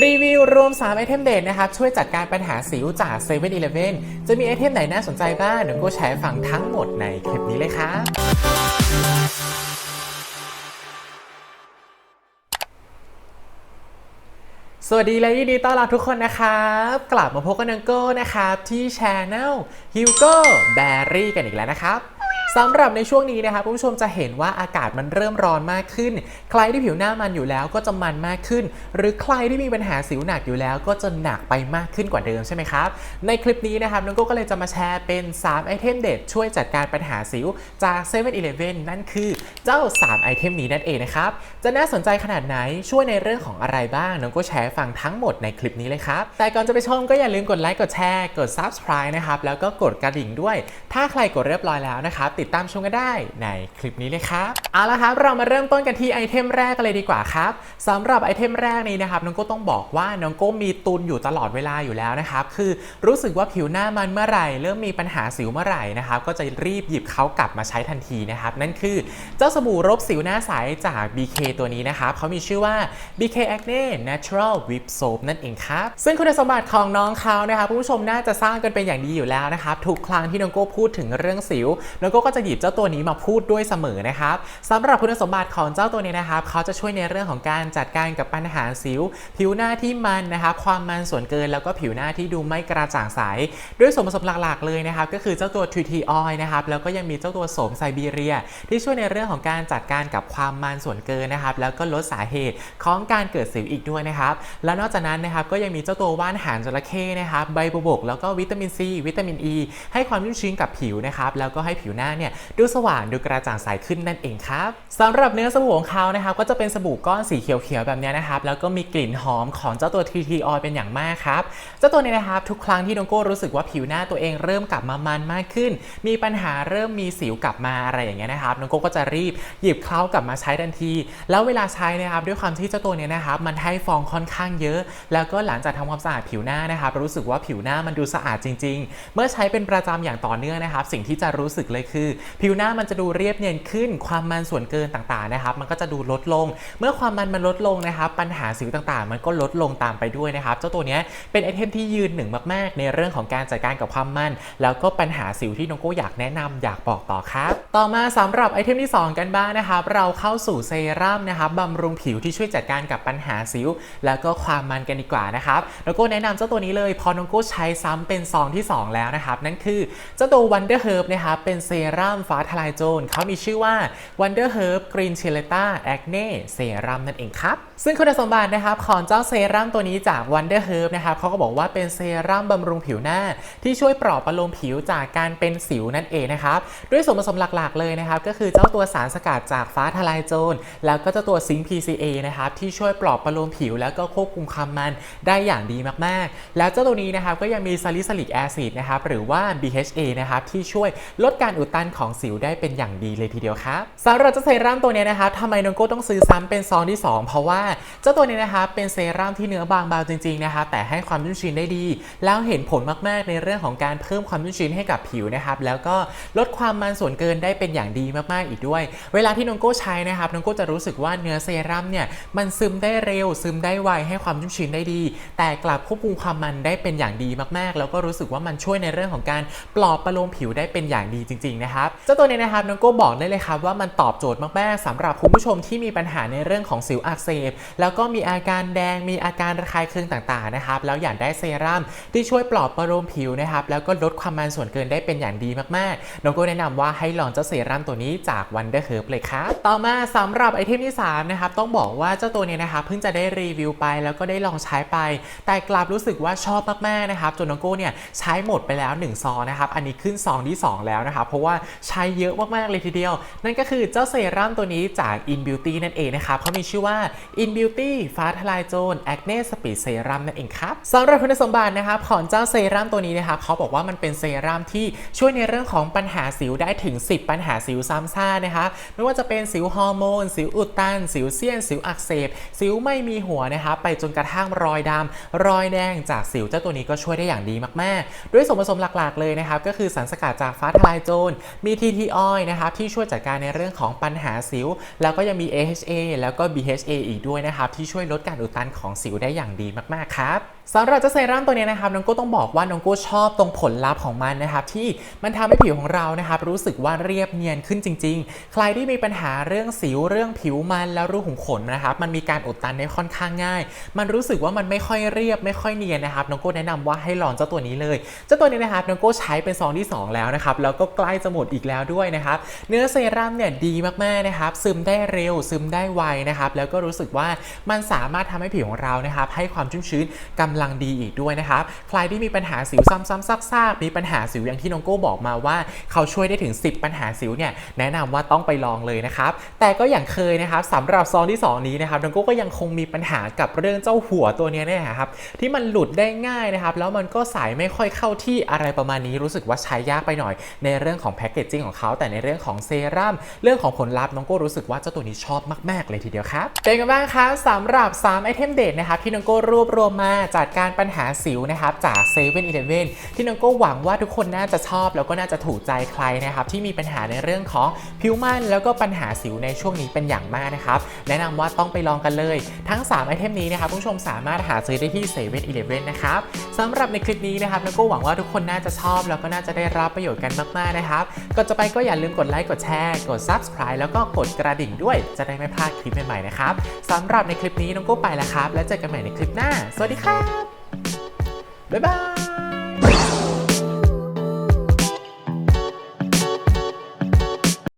รีวิวรวม 3 ไอเทมเด่นนะครับ ช่วยจัดการปัญหาสิวจาก7 e เ e ่ e อจะมีไอเทมไหนน่าสนใจบ้างเดี๋ยวก็แชร์ฟังทั้งหมดในคลิปนี้เลยครับสวัสดีและยินดีต้อนรับทุกคนนะครับ กลับมาพบกันนังโก้นะครับ ที่ช anel Hugo Berry กันอีกแล้วนะครับ สำหรับในช่วงนี้นะครับคุณผู้ชมจะเห็นว่าอากาศมันเริ่มร้อนมากขึ้น ใครที่ผิวหน้ามันอยู่แล้วก็จะมันมากขึ้น หรือใครที่มีปัญหาสิวหนักอยู่แล้ว ก็จะหนักไปมากขึ้นกว่าเดิมใช่ไหมครับ ในคลิปนี้นะครับน้องโก้ก็เลยจะมาแชร์เป็น 3 ไอเทมเด็ดช่วยจัดการปัญหาสิวจาก7 e เ e ่ e นั่นคือเจ้า 3 ไอเทมนี้นั่นเองนะครับ จะน่าสนใจขนาดไหนช่วยในเรื่องของอะไรบ้างน้องโก้แชร์ฟังทั้งหมดในคลิปนี้เลยครับ แต่ก่อนจะไปชมก็อย่าลืมกดไลค์กดแชร์กด subscribe นะครับแล้วก็กดกระดิ่งด้วย ถ้าใครกดเรียบร้อยแล้วนะครับติดตามชมกันได้ในคลิปนี้เลยครับเอาละครับเรามาเริ่มต้นกันที่ไอเทมแรกกันเลยดีกว่าครับสำหรับไอเทมแรกนี้นะครับน้องโก้ต้องบอกว่าน้องโก้มีตุนอยู่ตลอดเวลาอยู่แล้วนะครับคือรู้สึกว่าผิวหน้ามันเมื่อไหร่ เริ่มมีปัญหาสิวเมื่อไหร่นะครับก็จะรีบหยิบเขากลับมาใช้ทันทีนะครับนั่นคือเจ้าสบู่รบสิวหน้าใสจาก BK ตัวนี้นะครับเขามีชื่อว่า BK Acne Natural Whip Soap นั่นเองครับซึ่งคุณสมบัติของน้องเขานะครับผู้ชมน่าจะทราบกันเป็นอย่างดีอยู่แล้วนะครับทุกครั้งที่น้องโก้พูดถึงเรื่องสิวน้องโก้ก็จะหยิบเจ้าตัวนี้มาพูดด้วยเสมอนะครับสำหรับคุณสมบัติของเจ้าตัวนี้นะครับเขาจะช่วยในเรื่องของการจัดการกับปัญหาสิว ผิวหน้าที่มันนะครับความมันส่วนเกินแล้วก็ผิวหน้าที่ดูไม่กระจ่างใสด้วยส่วนผสมหลักๆเลยนะครับก็คือเจ้าตัว TT Oil นะครับแล้วก็ยังมีเจ้าตัวโสมไซบีเรีย ที่ช่วยในเรื่องของการจัดการกับความมันส่วนเกินนะครับแล้วก็ลดสาเหตุของการเกิดสิวอีกด้วยนะครับแล้วนอกจากนั้นนะครับก็ยังมีเจ้าตัวว่านหางจระเข้นะครับใบบัวบกแล้วก็วิตามินซีวิตามินอ e, ีให้ความชุ่มชื้นกับผิวนะครับแล้วก็ให้ผิวหน้าเนี่ยดูสว่างดูกระจ่างใสขึ้นนั่นเองครับสำหรับเนื้อสบู่ของเขานะครับก็จะเป็นสบู่ก้อนสีเขียวๆแบบนี้นะครับแล้วก็มีกลิ่นหอมของเจ้าตัว TT Oil เป็นอย่างมากครับเจ้าตัวนี้นะครับทุกครั้งที่น้องโก้รู้สึกว่าผิวหน้าตัวเองเริ่มกลับมามันมากขึ้น มีปัญหาเริ่มมีสิวกลับมาอะไรอย่างเงี้ยนะครับน้องโก้ก็จะรีบหยิบเคล้ากลับมาใช้ทันที แล้วเวลาใช้นะครับด้วยความที่เจ้าตัวนี้นะครับมันให้ฟองค่อนข้างเยอะ แล้วก็หลังจากทำความสะอาดผิวหน้านะครับรู้สึกว่าผิวหน้ามันดูสะอาดจริง ๆ เมื่อใช้เป็นประจำอย่างต่อเนื่องนะครับ สิ่งที่จะรู้สึกเลยคือผิวหน้ามันจะดูเรียบเนียนขึ้น ความมันส่วนเกินต่างๆนะครับ มันก็จะดูลดลง เมื่อความมันมันลดลงนะครับ ปัญหาสิวต่างๆ มันก็ลดลงตามไปด้วยนะครับ เจ้าตัวนี้เป็นไอเทมที่ยืนหนึ่งมากๆ ในเรื่องของการจัดการกับความมัน แล้วก็ปัญหาสิวที่น้องโก้อยากแนะนำอยากบอกต่อครับ ต่อมาสำหรับไอเทมที่ 2 กันบ้างนะครับ เราเข้าสู่เซรั่มนะครับบำรุงผิวที่ช่วยจัดการกับปัญหาสิว แล้วก็ความมันกันดีกว่านะครับน้องโก้แนะนำเจ้าตัวนี้เลย พอน้องโก้ใช้ซ้ำเป็นซองที่ 2 แล้วนะครับ นั่นคือเจ้าตัว Wonder Herb นะครับเป็นเซรั่มฟ้าทลายโจรเขามีชื่อว่า Wonder Herb Green c h i l e t a Acne เซรั่มนั่นเองครับ ซึ่งคุณสมบัตินะครับของเจ้าเซรั่มตัวนี้จาก Wonder Herb นะครับเขาก็บอกว่าเป็นเซรั่มบำรุงผิวหน้า ที่ช่วยปลอบประโลมผิวจากการเป็นสิวนั่นเองนะครับด้วยส่วนผสมหลักๆ เลยนะครับก็คือเจ้าตัวสารสกัดจากฟ้าทลายโจรแล้วก็เจ้าตัวซิงค์ PCA นะครับที่ช่วยปลอบประโลมผิว แล้วก็ควบคุมความมันได้อย่างดีมากๆ แล้วเจ้าตัวนี้นะครับก็ยังมีซาลิซิลิกแอซิดนะครับหรือว่า BHA นะครับที่ช่วยลดการอุดตันนของสิวได้เป็นอย่างดีเลยทีเดียวครับสำหรับเจ้าเซรั่มตัวนี้นะครับทำไมน้องโก้ต้องซื้อซ้ำเป็นซองที่ 2 เพราะว่าเจ้าตัวนี้นะครับเป็นเซรั่มที่เนื้อบางเบาจริงๆนะครับแต่ให้ความชุ่มชื้นได้ดี แล้วเห็นผลมากๆในเรื่องของการเพิ่มความชุ่มชื้นให้กับผิวนะครับแล้วก็ลดความมันส่วนเกินได้เป็นอย่างดีมากๆอีกด้วย เวลาที่น้องโก้ใช้นะครับน้องโก้จะรู้สึกว่าเนื้อเซรั่มเนี่ยมันซึมได้เร็ว ซึมได้ไวให้ความชุ่มชื้นได้ดี แต่กลับควบคุมความมันได้เป็นอย่างดีมากๆ แล้วก็รู้สึกว่ามันช่วยในเรื่องของการปลอบประโลมผิวได้เป็นอย่างดีจริงๆนะครับเจ้าตัวนี้นะครับน้องโก้บอกได้เลยครับว่ามันตอบโจทย์มากๆสำหรับคุณผู้ชมที่มีปัญหาในเรื่องของสิวอักเสบ แล้วก็มีอาการแดงมีอาการระคายเคืองต่างๆนะครับแล้วอยากได้เซรั่มที่ช่วยปลอบประโลมผิวนะครับแล้วก็ลดความมันส่วนเกินได้เป็นอย่างดีมากๆน้องโก้แนะนำว่าให้ลองเจ้าเซรั่มตัวนี้จาก Wonder Herb เลยครับต่อมาสำหรับไอเทมที่3นะครับต้องบอกว่าเจ้าตัวนี้นะครับเพิ่งจะได้รีวิวไปแล้วก็ได้ลองใช้ไป แต่กลับรู้สึกว่าชอบมากๆนะครับจนน้องโก้เนี่ยใช้หมดไปแล้ว1ซองนะครับอันนี้ขึ้นซองที่ 2 แล้วนะครับเพราะว่าใช้เยอะมากๆเลยทีเดียว นั่นก็คือเจ้าเซรั่มตัวนี้จาก In Beauty นั่นเองนะครับเขามีชื่อว่า In Beauty ฟ้าทลายโจร Acne Speed Serum นั่นเองครับสำหรับคุณสมบัตินะครับของเจ้าเซรั่มตัวนี้นะครับเขาบอกว่ามันเป็นเซรั่มที่ช่วยในเรื่องของปัญหาสิวได้ถึง 10 ปัญหาสิวซ้ำซ่านะครับไม่ว่าจะเป็นสิวฮอร์โมน สิวอุดตัน สิวเซียน สิวอักเสบ สิวไม่มีหัวนะครับไปจนกระทั่งรอยดำรอยแดงจากสิวเจ้าตัวนี้ก็ช่วยได้อย่างดีมากๆ ด้วยส่วนผสมหลักๆเลยนะครับก็คือสารสกัดจากฟ้าทลายโจรมี TT Oil นะครับที่ช่วยจัดการในเรื่องของปัญหาสิว แล้วก็ยังมี AHA แล้วก็ BHA อีกด้วยนะครับที่ช่วยลดการอุดตันของสิวได้อย่างดีมาก ๆ ครับสำหรับเจ้าเซรั่มตัวนี้นะครับน้องโก้ต้องบอกว่าน้องโก้ชอบตรงผลลัพธ์ของมันนะครับที่มันทำให้ผิวของเรานะครับรู้สึกว่าเรียบเนียนขึ้นจริง ๆ ใครที่มีปัญหาเรื่องสิวเรื่องผิวมันแล้วรูขุมขนนะครับมันมีการอุดตันได้ค่อนข้างง่าย มันรู้สึกว่ามันไม่ค่อยเรียบไม่ค่อยเนียนนะครับน้องโก้แนะนำว่าให้ลองเจ้าตัวนี้เลยเจ้าตัวนี้นะครับน้องโก้ใช้เป็นซองที่ 2 แล้วนะครับแล้วก็ใกล้จะหมดอีกแล้วด้วยนะครับเนื้อเซรั่มเนี่ยดีมากๆนะครับซึมได้เร็วซึมได้ไวนะครับแล้วก็รู้สึกว่ามันสามารถทำให้ผิวของเรานะครับให้ความชุ่มชื้นกำลังดีอีกด้วยนะครับ ใครที่มีปัญหาสิวซ้ำๆซากๆมีปัญหาสิวอย่างที่น้องโก้บอกมาว่า เขาช่วยได้ถึง 10 ปัญหาสิวเนี่ยแนะนำว่าต้องไปลองเลยนะครับ แต่ก็อย่างเคยนะครับสำหรับซองที่ 2 นี้นะครับน้องโก้ก็ยังคงมีปัญหากับเรื่องเจ้าหัวตัวนี้นี่นะครับที่มันหลุดได้ง่ายนะครับ แล้วมันก็สายไม่ค่อยเข้าที่อะไรประมาณนี้รู้สึกว่าใช้ยากไปหน่อย ในเรื่องของแพคเกจจิ้งของเขาแต่ในเรื่องของเซรั่มเรื่องของผลลัพธ์น้องโก้รู้สึกว่าเจ้าตัวนี้ชอบมาก ๆ เลยทีเดียวครับเป็นกันบ้างครับสำหรับ3ไอเทมเด็ดนะครับที่น้องโก้รวบรวมมาจัดกการปัญหาสิวนะครับจาก7 e เ e ่ e อที่น้องก้หวังว่าทุกคนน่าจะชอบ แล้วก็น่าจะถูกใจใครนะครับที่มีปัญหาในเรื่องของผิวมันแล้วก็ปัญหาสิวในช่วงนี้เป็นอย่างมากนะครับแนะนำว่าต้องไปลองกันเลย ทั้ง 3 ไอเทมนี้นะครับผู้ชมสามารถหาซื้อได้ที่7 e เ e ่ e นะครับสำหรับในคลิปนี้นะครับน้องก้หวังว่าทุกคนน่าจะชอบ แล้วก็น่าจะได้รับประโยชน์กันมากๆนะครับก่อนจะไปก็อย่าลืมกดไลค์กดแชร์กด subscribe แล้วก็กดกระดิ่งด้วย จะได้ไม่พลาดคลิปใหม่ๆนะครับสำหรับในคลิปนี้น้องก้ไปแล้วครับ แล้วเจอกันใหม่ในคลิปหน้า สวัสดีครั บบ๊ายบาย